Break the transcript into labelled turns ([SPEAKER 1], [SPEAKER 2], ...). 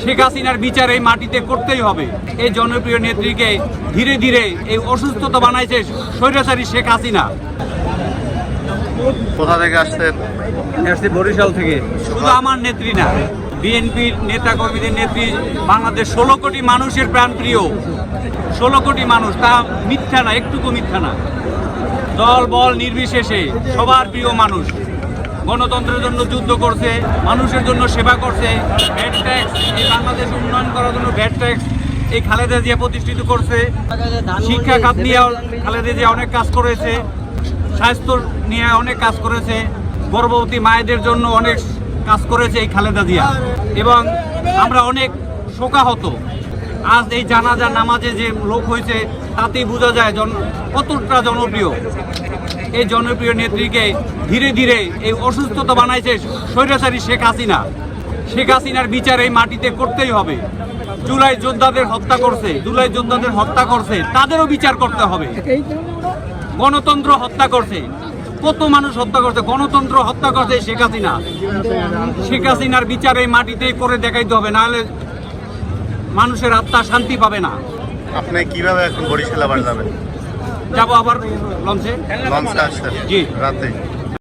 [SPEAKER 1] শেখ হাসিনার বিচার এই মাটিতে করতেই হবে। এই জনপ্রিয় নেত্রীকে ধীরে ধীরে এই অসুস্থতা বানাইছে স্বৈরাচারী শেখ হাসিনা।
[SPEAKER 2] কোথা থেকে আসছেন?
[SPEAKER 1] আসছে বরিশাল থেকে। শুধু আমার নেত্রী না বিএনপির নেতা কর্মীদের নেত্রী বাংলাদেশ ষোলো কোটি মানুষের প্রাণপ্রিয়। ষোলো কোটি মানুষ তা মিথ্যা না একটুকু মিথ্যা না। দল বল নির্বিশেষে সবার প্রিয় মানুষ। গণতন্ত্রের জন্য যুদ্ধ করছে, মানুষের জন্য সেবা করছে। ভ্যাট ট্যাক্স এই বাংলাদেশ উন্নয়ন করার জন্য ভ্যাট ট্যাক্স এই খালেদা জিয়া প্রতিষ্ঠিত করছে। শিক্ষা খাত নিয়ে খালেদা জিয়া অনেক কাজ করেছে, স্বাস্থ্য নিয়ে অনেক কাজ করেছে, গর্ভবতী মায়েদের জন্য অনেক কাজ করেছে এই খালেদা জিয়া। এবং আমরা অনেক শোকাহত। আজ এই জানাজা, নামাজে যে লোক হয়েছে তাতেই বোঝা যায় জন, কতটা জনপ্রিয়। এই জনপ্রিয় নেত্রীকে ধীরে ধীরে এই অসুস্থতা বানাইছে স্বৈরাচারী শেখ হাসিনা। শেখ হাসিনার বিচার এই মাটিতে করতেই হবে। জুলাই যোদ্ধাদের হত্যা করছে, জুলাই যোদ্ধাদের হত্যা করছে, তাদেরও বিচার করতে হবে। গণতন্ত্র হত্যা করছে। কত মানুষ হত্যা করছে? গণতন্ত্র হত্যা করছে শেখ হাসিনা। শেখ হাসিনার বিচার এই মাটিতেই করে দেখাইতে হবে, নাহলে মানুষের আত্মা শান্তি পাবে না।
[SPEAKER 2] আপনি কীভাবে এখন বরিশাল আবার যাবেন?
[SPEAKER 1] যাব আবার লঞ্চে।
[SPEAKER 2] লঞ্চে আসছেন?
[SPEAKER 1] জি।
[SPEAKER 2] রাতে?